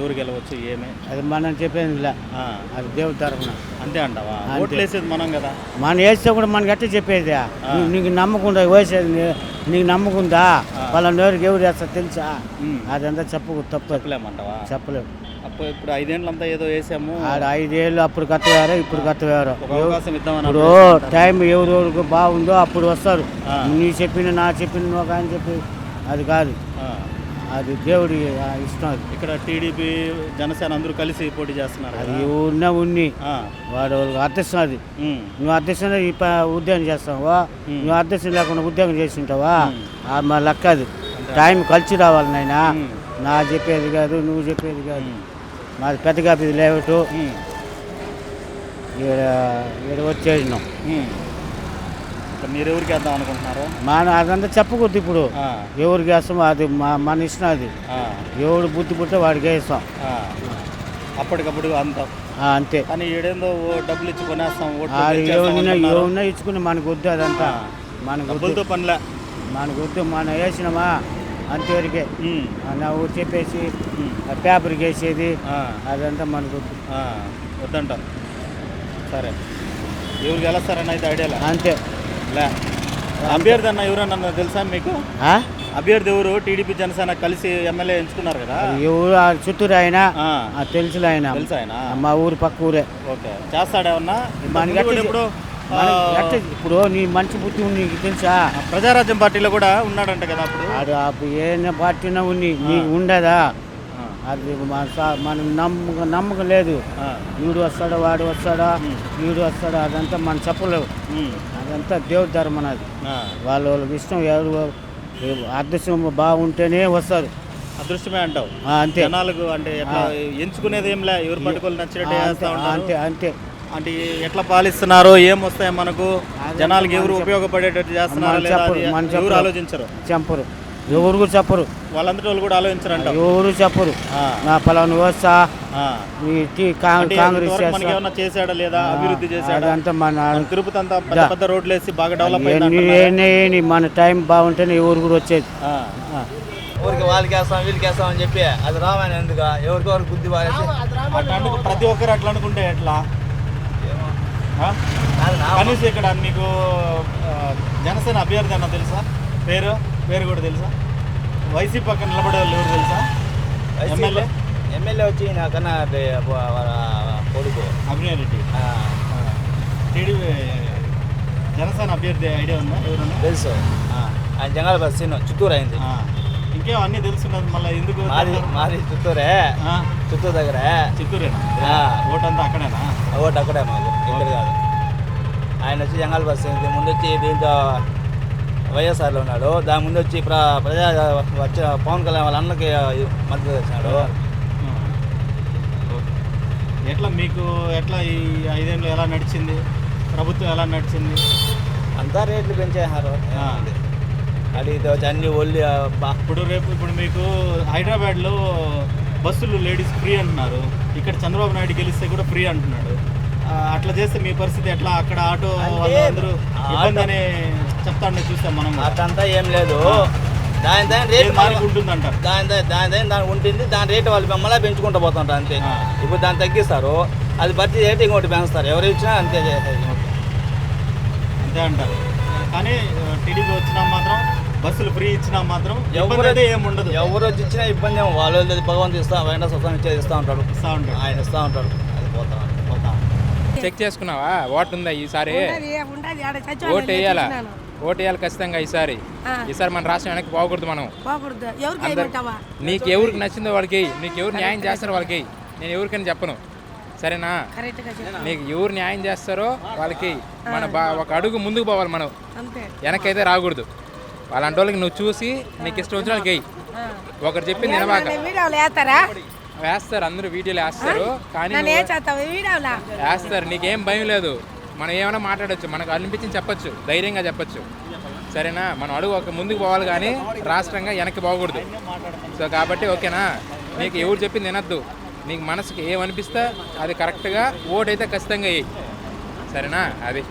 ఎవరు గెలవచ్చు ఏమి? అది మనం చెప్పేది ఇలా. అది దేవుడి తరఫున అంతే అంటావా. ఓట్లు వేసేది మనం కదా. మనం వేస్తే కూడా మనకి ఎట్ట చెప్పేది. నీకు నమ్మకుందా వేసేది నీకు నమ్మకుందా వాళ్ళ నోరుకి ఎవరు వేస్తారు తెలుసా. అదంతా చెప్పు తప్పు. చెప్పలేమంటావా? చెప్పలేము. అప్పుడు ఇప్పుడు ఐదేళ్ళంతా ఏదో వేసాము. ఆడ ఐదేళ్ళు అప్పుడు కట్టవేరు ఇప్పుడు కట్టవేరు ఇప్పుడు టైం ఎవరెవరికి బాగుందో అప్పుడు వస్తారు. నీ చెప్పిన నా చెప్పిన ఒక ఆయన చెప్పి అది కాదు. అది దేవుడి ఇష్టం అది. ఇక్కడ టీడీపీ జనసేన అందరూ కలిసి పోటీ చేస్తున్నారు అది. ఉన్న ఉన్ని. వాడు అదృష్టం అది. నువ్వు ప- ఉద్యోగం చేస్తావా. నువ్వు అదృష్టం లేకుండా ఉద్యోగం చేస్తుంటావా మా లెక్క అది. టైం కలిసి రావాలి నాయన. నా చెప్పేది కాదు నువ్వు చెప్పేది కాదు. మాది పెద్దగా ఇది లేవటు ఈడ ఈడ వచ్చేసినాం. మీరు ఎవరికి వేద్దాం అనుకుంటున్నారు? మన అదంతా చెప్పకూడదు ఇప్పుడు. ఎవరికి వేస్తాం అది మా మన ఇష్టం అది. ఎవడు బుద్ధి పుట్టే వాడికి వేస్తాం. అప్పటికప్పుడు అంత. అంతే. కానీ ఈడేందో ఓ డబ్బులు ఇచ్చి కొనేస్తాం. ఎవరినా ఇచ్చుకుని మనకు వద్దు అదంతా. వద్దు. డబ్బులతో పనిలే. మనకు వద్దు మనం వేసినామా? అంతవరకే. నా ఊరు చెప్పేసి పేపర్కి వేసేది అదంతా మనకు వద్దు. ఆ, వద్దంట. సరే. ఎవరు గెలుస్తారని అయితే ఐడియాలే. అంతే. లే. అభ్యర్థి అన్న ఎవరన్నా తెలుసా మీకు? అభ్యర్థి ఎవరు? టీడీపీ జనసేన కలిసి ఎమ్మెల్యే ఎంచుకున్నారు కదా? అది ఎవరు? చిత్తూరు ఆయన. తెలుసులే ఆయన. తెలుసా ఆయన? మా ఊరు పక్క ఊరే. ఓకే. చేస్తాడేమన్నా ఇప్పుడు ఇప్పుడు నీ మంచి బుద్ధి ఉంది నీకు తెలుసా? ప్రజారాజ్యం పార్టీలో కూడా ఉన్నాడంట కదా అప్పుడు? ఆడు అప్పుడు ఏ పార్టీనా ఉంది నీకు ఉండదా? అది మన నమ్మకం నమ్మకం లేదు. వీడు వస్తాడా వాడు వస్తాడా. వీడు వస్తాడా అదంతా మనం చెప్పలేవు. అదంతా దేవుడి ధర్మం అది. వాళ్ళ వాళ్ళకి ఇష్టం ఎవరు అదృష్టం బాగుంటేనే వస్తారు అదృష్టమే అంటావు. అంతే. జనాలకు అంటే ఎట్లా ఎంచుకునేది ఏం లే ఎవరు పట్టుకోలు నచ్చినట్టు చేస్తా అంతే ఉంటారు. అంతే అంతే. అంటే ఎట్లా పాలిస్తున్నారు ఏం వస్తాయి మనకు జనాలకు ఎవరు ఉపయోగపడేటట్టు చేస్తున్నారా లేదా ఎవరు. ఆలోచించరు. చెప్పరు ఎవరు కూడా చెప్పరు. వాళ్ళందరి వాళ్ళు కూడా ఆలోచించరు అంటావు ఎవరు చెప్పరు. నా పలాను వస్తా అంటే కాంగ్రెస్ చేశాడా లేదా? అభివృద్ధి చేశాడా? అదంతా మన తిరుపతి అంతా పెద్ద పెద్ద రోడ్లు వేసి బాగా డెవలప్ అయింది మన టైం బాగుంటేనే ఎవరు కూడా వచ్చేది. ఊరికి వాళ్ళకి వేస్తాం వీళ్ళకి వేస్తాం అని చెప్పి అది రామాయణ ఎందుకు? ఎవరికొరకు బుద్ధి పారేసి? అట్లా అనుకు ప్రతి ఒక్కరు అట్లా అనుకుంటే ఎట్లా? కనీసం ఇక్కడ మీకు జనసేన అభ్యర్థి అన్న తెలుసా? పేరు? పేరు కూడా తెలుసా? వైసీపీ పక్కన నిలబడే వాళ్ళు ఎవరు తెలుసా? ఎమ్మెల్యే? ఎమ్మెల్యే వచ్చి నాకన్నా కొడుకు. అభినయ్ రెడ్డి. టీడీపీ జనసేన అభ్యర్థి ఐడియా ఉందా? ఎవరన్నా? తెలుసు. ఆయన జంగాల బస్ చిత్తూరు అయింది. ఇంకేం అన్నీ తెలుసున్నది మళ్ళీ ఎందుకు మాది మాది చిత్తూరే. చిత్తూరు దగ్గర. చిత్తూరేనా? ఆ. ఓటంతా అక్కడేనా? ఓటు అక్కడే మాకు ఇక్కడ కాదు. ఆయన వచ్చి జంగాల బస్ ముందు వచ్చి దీంతో వైఎస్ఆర్లో ఉన్నాడు. దాని ముందు వచ్చి ప్ర ప్రజా వచ్చి పవన్ కళ్యాణ్ వాళ్ళ అన్నకి మద్దతు తెచ్చినాడు ఎట్లా మీకు ఎట్లా ఈ ఐదేళ్ళు ఎలా నడిచింది? ప్రభుత్వం ఎలా నడిచింది? అంతా రేట్లు పెంచేసారు. అడిగితే వచ్చి అన్ని ఒళ్ళు ఇప్పుడు రేపు ఇప్పుడు మీకు హైదరాబాద్లో బస్సులు లేడీస్ ఫ్రీ అంటున్నారు. ఇక్కడ చంద్రబాబు నాయుడు గెలిస్తే కూడా ఫ్రీ అంటున్నాడు. అట్లా చేస్తే మీ పరిస్థితి ఎట్లా? అక్కడ ఆటో వాళ్ళందరూ ఇబ్బంది అని చెప్తాడని చూస్తాం మనం. అట్లంతా ఏం లేదు. దాని దాని రేటు దానికి ఉంటుందంటారు దాని దాని దాని దాని ఉంటుంది. దాని రేటు వాళ్ళు మళ్ళీ పెంచుకుంటూ పోతుంటారు అంతే. ఇప్పుడు దాన్ని తగ్గిస్తారు. అది బట్టి రేటు ఇంకోటి పెంచుతారు. ఎవరు ఇచ్చినా అంతే చేసేది అంతే అంటారు కానీ టీడీపీ వచ్చినా మాత్రం బస్సులు ఫ్రీ ఇచ్చినా మాత్రం ఇబ్బంది ఎవరు అయితే ఏమి ఉండదు. ఎవరు వచ్చి ఇచ్చినా ఇబ్బంది ఏమో వాళ్ళు భగవంతు ఇస్తా వెంకటేశ్వర స్వామి ఇచ్చేది ఇస్తా ఉంటాడు. ఇస్తా ఉంటాడు. ఆయన ఇస్తా ఉంటాడు. అది పోతా. పోతా. చెక్ చేసుకున్నావా? ఓటు ఉందా ఈసారి? ఓటు వేయాలా? చూసినాను. ఓటు వేయాలి ఖచ్చితంగా ఈసారి. ఈసారి మన రాష్ట్రం వెనక్కి పోకూడదు మనం. నీకు ఎవరికి నచ్చిందో వాళ్ళకి. నీకు ఎవరు న్యాయం చేస్తారో వాళ్ళకి. నేను ఎవరికని చెప్పను. సరేనా. నీకు ఎవరు న్యాయం చేస్తారో వాళ్ళకి మన బా ఒక అడుగు ముందుకు పోవాలి మనం. వెనకైతే రాకూడదు. అలాంటి వాళ్ళకి నువ్వు చూసి నీకు ఇష్టం వచ్చిన వాళ్ళకి. ఒకరు చెప్పింది వీడియోలు వేస్తారా? అందరూ వీడియోలు వేస్తారు కానీ వేస్తారు నీకేం భయం లేదు. మనం ఏమైనా మాట్లాడొచ్చు మనకు అనిపించింది చెప్పొచ్చు ధైర్యంగా చెప్పొచ్చు. సరేనా? మనం అడుగు ఒక ముందుకు పోవాలి కానీ రాష్ట్రంగా వెనక్కి పోకూడదు. సో కాబట్టి ఓకేనా? నీకు ఎవరు చెప్పింది వినొద్దు. నీకు మనసుకి ఏమనిపిస్తే అది కరెక్ట్గా ఓటైతే ఖచ్చితంగా వేయి. సరేనా? అది.